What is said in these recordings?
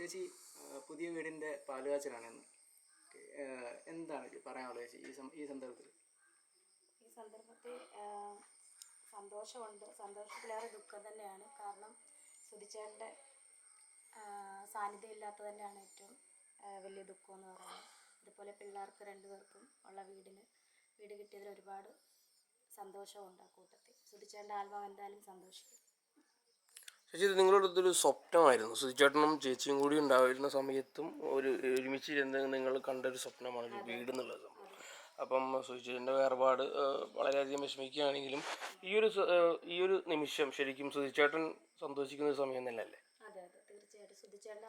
ചേച്ചി പുതിയ വീടിന്റെ പാലുകാച്ചനാണെന്ന്. എന്താണ് പറയാനുള്ളത് ചേച്ചി ഈ സന്ദർഭത്തിൽ? ഈ സന്ദർഭത്തിൽ സന്തോഷമുണ്ട്. സന്തോഷത്തിലേറെ ദുഃഖം തന്നെയാണ്. കാരണം സുധിച്ചേട്ടന്റെ സാന്നിധ്യം ഇല്ലാത്തത് തന്നെയാണ് ഏറ്റവും വലിയ ദുഃഖം എന്ന് പറയുന്നത്. അതുപോലെ പിള്ളേർക്ക് രണ്ടുപേർക്കും ഉള്ള വീടിന് വീട് കിട്ടിയതിൽ ഒരുപാട് സന്തോഷമുണ്ട് ആ കൂട്ടത്തിൽ. സുധിച്ചേട്ടന്റെ ആത്മാവ് എന്തായാലും സന്തോഷിക്കും. ചേച്ചി ഇത് നിങ്ങളുടെ അടുത്തൊരു സ്വപ്നമായിരുന്നു. സുചേട്ടനും ചേച്ചിയും കൂടി ഉണ്ടായിരുന്ന സമയത്തും ഒരു ഒരുമിച്ച് ഇരുന്ന് നിങ്ങൾ കണ്ടൊരു സ്വപ്നമാണ് ഒരു വീട് എന്നുള്ളത് അപ്പം സുചേട്ടന്റെ വേർപാട് വളരെയധികം വിഷമിക്കുകയാണെങ്കിലും ഈ ഒരു ഈ ഒരു നിമിഷം ശരിക്കും സുധിച്ചേട്ടൻ സന്തോഷിക്കുന്ന ഒരു സമയം തന്നെയല്ലേ? സുധിച്ചേട്ടന്റെ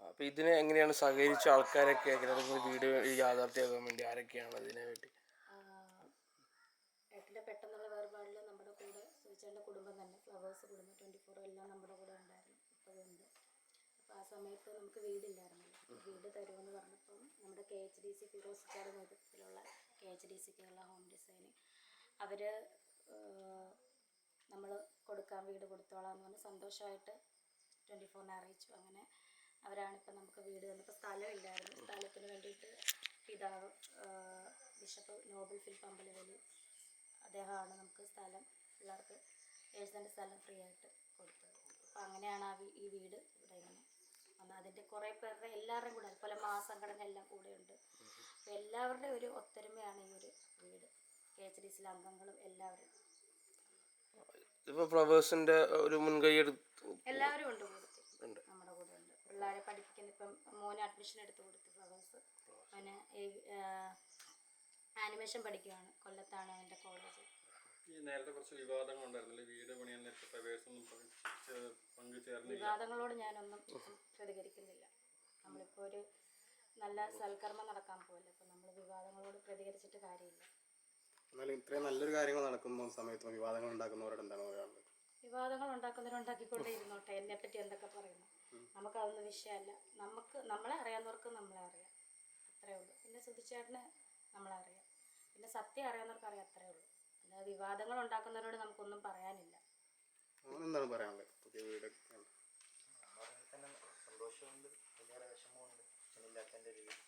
അപ്പം ഇതിനെ എങ്ങനെയാണ് സഹകരിച്ച ആൾക്കാരൊക്കെ എങ്ങനെയാണ് വീട് യാഥാർത്ഥ്യമാക്കാൻ വേണ്ടി ആരൊക്കെയാണ് ഇതിനെ വേണ്ടി സുധിച്ചേട്ടന്റെ കുടുംബം തന്നെ ഫ്ലവേഴ്സ് കുടുംബം ട്വന്റി ഫോറും എല്ലാം നമ്മുടെ കൂടെ ഉണ്ടായിരുന്നു ഇപ്പോഴും ഉണ്ട്. അപ്പോൾ ആ സമയത്ത് നമുക്ക് വീടില്ലായിരുന്നല്ലോ. വീട് തരുമെന്ന് പറഞ്ഞപ്പം നമ്മുടെ കെ എച്ച് ഡി സി ഫിറോസിക്കാരുടെ നേതൃത്വത്തിലുള്ള K H D C Kerala home design അവർ നമ്മൾ കൊടുക്കാൻ വീട് കൊടുത്തോളാം എന്ന് പറഞ്ഞ് സന്തോഷമായിട്ട് ട്വന്റി ഫോറിനെ അറിയിച്ചു. അങ്ങനെ അവരാണ് ഇപ്പം നമുക്ക് വീട് തന്നപ്പോൾ സ്ഥലമില്ലായിരുന്നു. സ്ഥലത്തിന് വേണ്ടിയിട്ട് പിതാവ് ബിഷപ്പ് നോബൽ ഫിൽ പമ്പലവലി അദ്ദേഹമാണ് നമുക്ക് സ്ഥലം പിള്ളേർക്ക് ഏഴ് സ്ഥലം ഫ്രീ ആയിട്ട് കൊടുത്തത്. അപ്പോൾ അങ്ങനെയാണ് ആ ഈ വീട് ഇവിടെ ഇങ്ങനെ വന്നത്. അതിന്റെ കുറേ പേരുടെ എല്ലാവരുടെയും കൂടെ അതുപോലെ മാസംഘടന എല്ലാം കൂടെ ഉണ്ട്. അപ്പോൾ എല്ലാവരുടെയും ഒരു ഒത്തൊരുമയാണ് ഈ ഒരു വീട്. കെ എച്ച് ഡി സിയിലെ അംഗങ്ങളും എല്ലാവരും. ഇപ്പോൾ ഫ്ലവേഴ്സിന്റെ ഒരു മുൻകൈ എല്ലാവരും ഉണ്ട് കൂടത്തിൽ ഉണ്ട്. നമ്മുടെ കൂടെ ഉണ്ട്. പിള്ളേരെ പഠിപ്പിക്കുന്ന ഇപ്പം മോന് അഡ്മിഷൻ എടുത്ത് കൊടുത്തു ഫ്ലവേഴ്സ്. അവന് ആനിമേഷൻ പഠിക്കുകയാണ് കൊല്ലത്താണ് അവന്റെ കോളേജ് ഈ നേരത്തെ കുറച്ച് വിവാദങ്ങൾ ഉണ്ടായിരുന്നില്ലേ? വീട് പണിയാൻ നേരത്തെ പ്രവേശനം പങ്കു ചേർന്നില്ല വിവാദങ്ങളോട് ഞാനൊന്നും പ്രതികരിക്കുന്നില്ല. നമ്മളിപ്പോൾ ഒരു നല്ല സൽക്കർമ്മം നടക്കാൻ പോകല്ലേ അപ്പോൾ നമ്മൾ വിവാദങ്ങളോട് പ്രതികരിച്ചിട്ട് കാര്യമില്ല. എന്നാലും ഇത്രയും നല്ലൊരു കാര്യങ്ങൾ നടക്കുന്ന സമയത്ത് വിവാദങ്ങൾ ഉണ്ടാക്കുന്നവരോട് എന്താണ് പറയാനുള്ളത്? വിവാദങ്ങൾ ഉണ്ടാക്കുന്നവരുണ്ടാക്കിക്കൊണ്ടേ ഇരുന്നോട്ടെ. എന്നെ പറ്റി എന്തൊക്കെ പറയുന്നു? നമുക്കതൊന്നും വിഷയമല്ല. നമുക്ക് നമ്മളെ അറിയാവുന്നവർക്ക് നമ്മളെ അറിയാം. അത്രേ ഉള്ളൂ. പിന്നെ സുധിച്ചേട്ടന് നമ്മളെ അറിയാം. പിന്നെ സത്യം അറിയാവുന്നവർക്ക് അറിയാം. അത്രേ ഉള്ളൂ. പിന്നെ വിവാദങ്ങൾ ഉണ്ടാക്കുന്നവരോട് നമുക്കൊന്നും പറയാനില്ല. എന്താണ് പറയാനുള്ളത് പുതിയ വീട് തന്നെ സന്തോഷമുണ്ട് വലിയ വിഷമമുണ്ട് അച്ഛനില്ലാത്തതിന്റെ ഒരു വീട്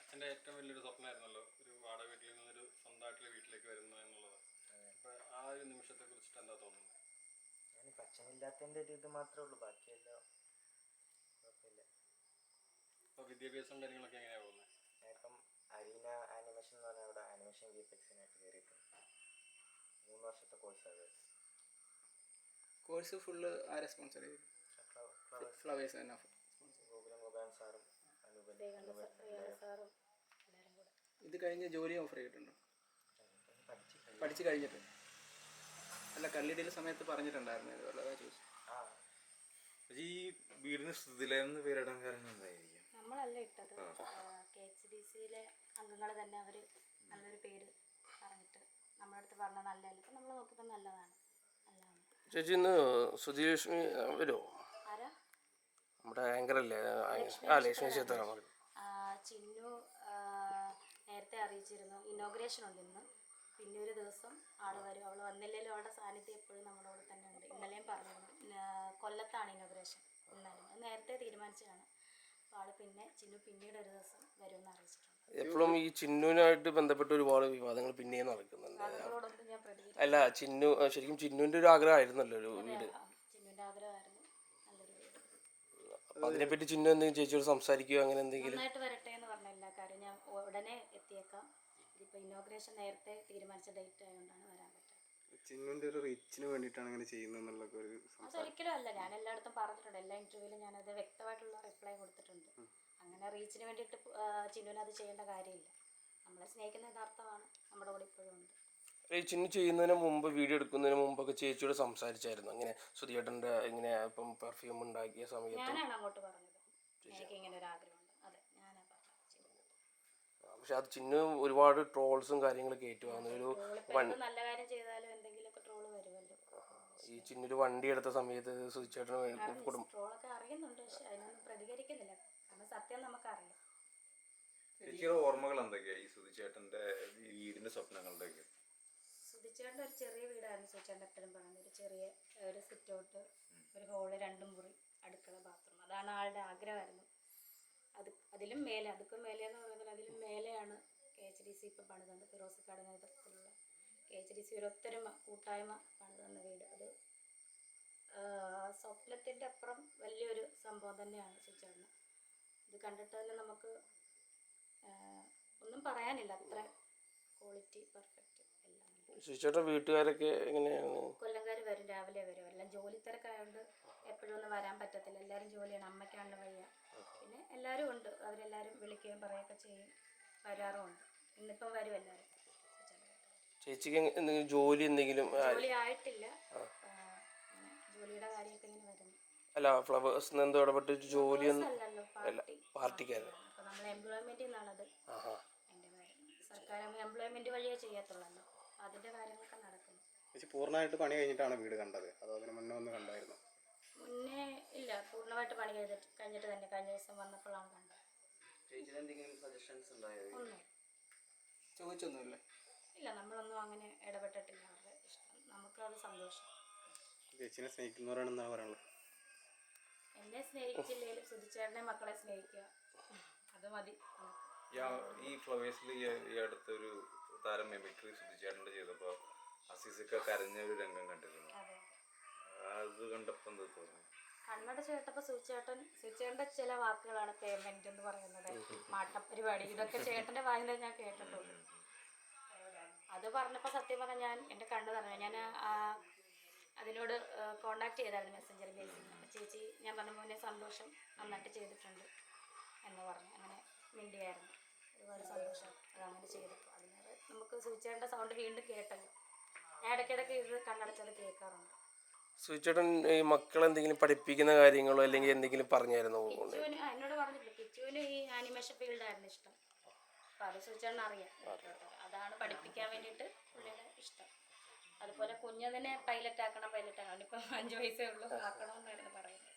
അച്ഛന്റെ ഏറ്റവും വലിയൊരു സ്വപ്നമായിരുന്നല്ലോ ഒരു വാടക വീട്ടിൽ നിന്നൊരു സ്വന്തമായിട്ടുള്ള വീട്ടിലേക്ക് വരുന്നു എന്നുള്ളത്. അപ്പോൾ ആ ഒരു നിമിഷത്തെ കുറിച്ചിട്ട് എന്താ തോന്നുന്നത്? ഞാനിപ്പോൾ അച്ഛനില്ലാത്തതിന്റെ ഒരു ഇത് മാത്രമേ ഉള്ളൂ ബാക്കിയെല്ലാം കുഴപ്പമില്ല. അപ്പോൾ വിദ്യാഭ്യാസവും കാര്യങ്ങളൊക്കെ എങ്ങനെയാണ് പോകുന്നത്? അരീന ആനിമേഷൻ എന്ന് പറഞ്ഞാൽ അവിടെ ആനിമേഷൻ വി എഫ് എക്സിനായിട്ട് കയറിയിട്ടുണ്ട് മൂന്ന് വർഷത്തെ കോഴ്സാണ് അത് കോഴ്സ് ഫുള്ള് ആരെ സ്പോൺസർ ചെയ്തു ഫ്ലവേഴ്സ് തന്നെ ഗോകുലം ഗോപാലൻ സാറും സാറും എല്ലാവരും കൂടെ. ഇത് കഴിഞ്ഞ് ജോലി ഓഫർ ചെയ്തിട്ടുണ്ടോ? പഠിച്ച് കഴിഞ്ഞിട്ട്. അല്ല കല്ലിടിയിൽ സമയത്ത് പറഞ്ഞിട്ടുണ്ടായിരുന്നു ഇതുപോലെ അതാ ചോദിച്ചു. ഈ വീടിന് സ്ഥിതിലെന്ന് പേരിടാൻ കാരണം എന്തായിരിക്കും? നമ്മളല്ല ഇട്ടത്. കെ എച്ച് ഡി സിയിലെ അംഗങ്ങൾ തന്നെ അവർ നല്ലൊരു പേര് പറഞ്ഞിട്ട് നമ്മുടെ അടുത്ത് പറഞ്ഞ നല്ലതല്ല. ഇപ്പം നമ്മൾ നോക്കിയപ്പോൾ നല്ലതാണ്. നല്ലതാണ്. ചേച്ചി ഇന്ന് സുധീലക്ഷ്മി വരുമോ ആരാ? നമ്മുടെ ആങ്കറല്ലേ ആ ലക്ഷ്മി ആ, ചിന്നു നേരത്തെ അറിയിച്ചിരുന്നു. ഇനോഗ്രേഷൻ ഉണ്ട് ഇന്ന്. പിന്നെ ഒരു ദിവസം ആൾ വരും. അവൾ വന്നില്ലെങ്കിലും അവളുടെ സാന്നിധ്യം എപ്പോഴും നമ്മുടെ കൂടെ തന്നെ ഉണ്ട്. ഇന്നലെയും പറഞ്ഞിരുന്നു. കൊല്ലത്താണ് ഇനോഗ്രേഷൻ ഇന്നലെ നേരത്തെ തീരുമാനിച്ചതാണ്. അപ്പോൾ ആൾ പിന്നെ ചിന്നു പിന്നീട് ഒരു ദിവസം വരുമെന്ന് അറിയിച്ചിട്ടുണ്ട്. എപ്പോഴും ഈ ചിന്നുവിനായിട്ട് ബന്ധപ്പെട്ട് ഒരുപാട് വിവാദങ്ങൾ പിന്നെയും നടക്കുന്നുണ്ട്. അല്ല ചിന്നു ശരിക്കും ചിന്നുവിന്റെ ഒരു ആഗ്രഹമായിരുന്നല്ലോ ഒരു വീട്. അപ്പൊ അതിനെപ്പറ്റി ചിന്നു എന്തെങ്കിലും ചേച്ചിയോട് സംസാരിക്കുകയോ അങ്ങനെ എന്തെങ്കിലും? വരട്ടെ എന്ന് പറഞ്ഞ എല്ലാ കാര്യം ഞാൻ ഉടനെ എത്തിയേക്കാം. ഇതിപ്പോ ഇനോഗ്രേഷൻ നേരത്തെ തീരുമാനിച്ച ഡേറ്റ് ആയതുകൊണ്ടാണ് വരാൻ ചിന്നുവിന്റെ ഒരു റീച്ചിന് വേണ്ടിയിട്ടാണ് അങ്ങനെ ചെയ്യുന്നത് എന്നുള്ളൊക്കെ ഒരു അത് അതൊരിക്കലും അല്ല. ഞാൻ എല്ലായിടത്തും പറഞ്ഞിട്ടുണ്ട്. എല്ലാ ഞാൻ ഞാനത് വ്യക്തമായിട്ടുള്ള റിപ്ലൈ കൊടുത്തിട്ടുണ്ട്. അങ്ങനെ റീച്ചിന് വേണ്ടിയിട്ട് ചിന്നുവിന് അത് ചെയ്യേണ്ട കാര്യമില്ല. നമ്മളെ സ്നേഹിക്കുന്ന യഥാർത്ഥമാണ്. നമ്മുടെ കൂടെ ഇപ്പോഴും ഉണ്ട്. ചിന്നു ചെയ്യുന്നതിന് മുമ്പ് വീഡിയോ എടുക്കുന്നതിന് മുമ്പൊക്കെ ചേച്ചിയോട് സംസാരിച്ചായിരുന്നു. അങ്ങനെ സുധിയേട്ടന്റെ ഇങ്ങനെ ഇപ്പം പെർഫ്യൂം ഉണ്ടാക്കിയ സമയത്ത് ഞാനാണ് അങ്ങോട്ട് പറഞ്ഞത്. എനിക്ക് ഇങ്ങനെ ഒരു ആഗ്രഹമുണ്ട്. അതെ. പക്ഷെ അത് ചിന്നു ഒരുപാട് ട്രോൾസും കാര്യങ്ങളൊക്കെ ഏറ്റുവാങ്ങുന്ന ഒരു നല്ല കാര്യം ചെയ്താലും എന്തെങ്കിലുമൊക്കെ ട്രോൾ വരുമല്ലോ. ഈ ചിന്നൊരു വണ്ടി എടുത്ത സമയത്ത് സുധിച്ചേട്ടന് കുടുംബം ട്രോളൊക്കെ അറിയുന്നുണ്ട് പക്ഷെ അതിനൊന്നും പ്രതികരിക്കുന്നില്ല. സത്യം നമുക്കറിയാം. ചേച്ചിയുടെ ഓർമ്മകൾ എന്തൊക്കെയാ? ഈ സുധിച്ചേട്ടന്റെ വീടിന്റെ സ്വപ്നങ്ങളുടെ ഒക്കെ സുധിച്ചേട്ടന്റെ ഒരു ചെറിയ വീടായിരുന്നു. സുധിച്ചേട്ടൻ എപ്പോഴും പറയുന്നത് ഒരു ചെറിയ ഒരു സിറ്റ് ഔട്ട് ഒരു രണ്ടും മുറി അടുക്കള ബാത്റൂം. അതാണ് ആളുടെ ആഗ്രഹമായിരുന്നു. അത് അതിലും മേലെ അതുക്കും മേലെ എന്ന് പറയുന്നത് അതിലും മേലെയാണ് കെ എച്ച് ഡി സി ഇപ്പം പണിതന്നത് ഫിറോസിക്കാട് നേതൃത്വത്തിലുള്ള കെ എച്ച് ഡി സി ഒരു ഒത്തൊരുമ കൂട്ടായ്മ പണിതന്ന വീട്. അത് സ്വപ്നത്തിന്റെ അപ്പുറം വലിയൊരു സംഭവം തന്നെയാണ് ചേച്ചേട്ടന് ഇത് കണ്ടിട്ട് തന്നെ നമുക്ക് ഒന്നും പറയാനില്ല. അത്ര ക്വാളിറ്റി പെർഫെക്റ്റ് എല്ലാം വീട്ടുകാരൊക്കെ എങ്ങനെയാണ്? കൊല്ലംകാർ വരും രാവിലെ വരും. എല്ലാം ജോലി തിരക്കായതുകൊണ്ട് എപ്പോഴും ഒന്നും വരാൻ പറ്റത്തില്ല. എല്ലാവരും ജോലിയാണ് അമ്മയ്ക്കാണല്ലോ വയ്യ. പിന്നെ എല്ലാവരും ഉണ്ട്. അവരെല്ലാവരും വിളിക്കുകയും പറയുകയൊക്കെ ചെയ്യും. വരാറുമുണ്ട്. ഇന്നിപ്പം വരും എല്ലാവരും ചേച്ചിക്ക് എന്തെങ്കിലും ജോലി എന്തെങ്കിലും ജോലി ആയിട്ടില്ല. ജോലിയുടെ കാര്യമൊക്കെ ഇങ്ങനെ വരുന്നു. അല്ല ഫ്ലവേഴ്സ് എന്തോ ഇടപെട്ട് അല്ലല്ലോ പാർട്ടി. പാർട്ടിക്കാരൻ നമ്മൾ നിന്നാണത് സർക്കാർ എംപ്ലോയ്മെന്റ് വഴിയേ കാര്യങ്ങളൊക്കെ നടക്കുന്നു. ചേച്ചി പൂർണമായിട്ട് പണി കഴിഞ്ഞിട്ടാണ് വീട് കണ്ടത്? അതോ അതിന് മുന്നേ ഒന്ന് കണ്ടായിരുന്നു? മുന്നേ ഇല്ല പൂർണമായിട്ട് പണി ചെയ്തിട്ട് കഴിഞ്ഞിട്ട് തന്നെ കഴിഞ്ഞ ദിവസം വന്നപ്പോഴാണ് കണ്ടത്. ചേച്ചിന് എന്തെങ്കിലും സജഷൻസ് ഉണ്ടായോ ചോദിച്ചൊന്നുമില്ലേ. ഇല്ല നമ്മളൊന്നും അങ്ങനെ ഇടപെട്ടിട്ടില്ല. അവരുടെ ഇഷ്ടം. നമുക്കത് സന്തോഷം. ചേച്ചിനെ സ്നേഹിക്കുന്നവരാണെന്നാണ് പറയാനുള്ളത്. എന്നെ സ്നേഹിച്ചില്ലെങ്കിലും സുധിച്ചേട്ടനെ മക്കളെ സ്നേഹിക്കുക. അത് മതി. ഈ ഫ്ലവേഴ്സിൽ ഈ അടുത്തൊരു താരം മെമിക്രി സുധിച്ചേട്ടന്റെ ചെയ്തപ്പോൾ അസീസൊക്കെ കരഞ്ഞ ഒരു രംഗം കണ്ടിരുന്നു. അതെ. കണ്ടപ്പോൾ എന്താ തോന്നുന്നു കണ്ണട ചേട്ടപ്പോ സുചേട്ടൻ സുചേട്ടന്റെ ചില വാക്കുകളാണ് പേയ്മെന്റ് എന്ന് പറയുന്നത്. മാട്ടപ്പരിപാടി ഇതൊക്കെ ചേട്ടന്റെ വായന ഞാൻ കേട്ടിട്ടുള്ളൂ അത് പറഞ്ഞപ്പോൾ സത്യം പറഞ്ഞാൽ ഞാൻ എന്റെ കണ്ണ് പറഞ്ഞു ഞാൻ അതിനോട് കോണ്ടാക്ട് ചെയ്തായിരുന്നു മെസ്സഞ്ചർ ബേസിൽ ചേച്ചി ഞാൻ പറഞ്ഞ മോനെ സന്തോഷം. നന്നായിട്ട് ചെയ്തിട്ടുണ്ട്. എന്ന് പറഞ്ഞു. അങ്ങനെ മിണ്ടിയായിരുന്നു. ഒരുപാട് സന്തോഷം അത് അങ്ങനെ ചെയ്തപ്പോൾ. അതിനേറെ നമുക്ക് സൂചിയുടെ സൗണ്ട് വീണ്ടും കേട്ടല്ലോ. ഞാൻ ഇടയ്ക്കിടയ്ക്ക് ഇത് കണ്ണടച്ചത് കേൾക്കാറുണ്ട്. സുചേട്ടൻ ഈ മക്കളെന്തെങ്കിലും പഠിപ്പിക്കുന്ന കാര്യങ്ങളോ അല്ലെങ്കിൽ എന്തെങ്കിലും പറഞ്ഞായിരുന്നോ എന്നോട് പറഞ്ഞിട്ടില്ല. കിച്ചുവിന് ഈ ആനിമേഷൻ ഫീൽഡായിരുന്നു ഇഷ്ടം. അപ്പോൾ അത് സുചേട്ടൻ അറിയാം. അതാണ് പഠിപ്പിക്കാൻ വേണ്ടിയിട്ട് പുള്ളിയുടെ ഇഷ്ടം. അതുപോലെ കുഞ്ഞതിനെ പൈലറ്റ് ആക്കണം പൈലറ്റ് ആക്കണം. ഇപ്പൊ അഞ്ചു വയസ്സേ ഉള്ളൂ. ആക്കണമെന്നായിരുന്നു പറയുന്നത്.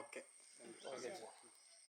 ഓക്കെ. ഓക്കെ.